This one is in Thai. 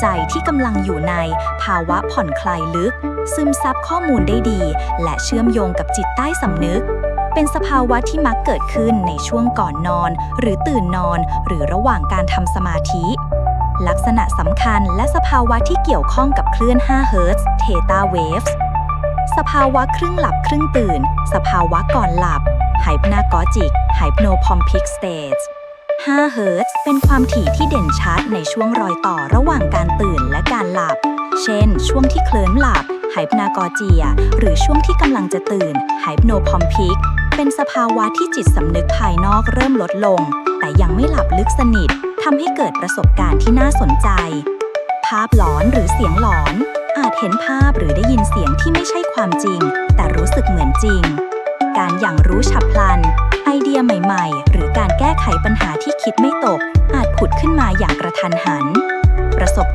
ใจที่กำลังอยู่ในภาวะผ่อนคลายลึก ซึมซับข้อมูลได้ดี และเชื่อมโยงกับจิตใต้สำนึก เป็นสภาวะที่มักเกิดขึ้นในช่วงก่อนนอน หรือตื่นนอน หรือระหว่างการทำสมาธิ ลักษณะสำคัญและสภาวะที่เกี่ยวข้องกับคลื่น 5 เฮิรตซ์ Theta Waves สภาวะครึ่งหลับครึ่งตื่น สภาวะก่อนหลับ Hypnagogic Hypnopompic Stage 5เฮิร์ตซ์เป็นความถี่ที่เด่นชัดในช่วงรอยต่อระหว่างการตื่นและการหลับ เช่น ช่วงที่เคลิ้มหลับ Hypnagogia หรือช่วงที่กำลังจะตื่น Hypnopompic เป็นสภาวะที่จิตสำนึกภายนอกเริ่มลดลง แต่ยังไม่หลับลึกสนิททำให้เกิดประสบการณ์ที่น่าสนใจ ภาพหลอนหรือเสียงหลอน อาจเห็นภาพหรือได้ยินเสียงที่ไม่ใช่ความจริง แต่รู้สึกเหมือนจริง การอย่างรู้ฉับพลัน ไอเดียใหม่ๆห การแก้ไขปัญหาที่คิดไม่ตกอาจผุดขึ้นมาอย่างกระทันหัน ประสบ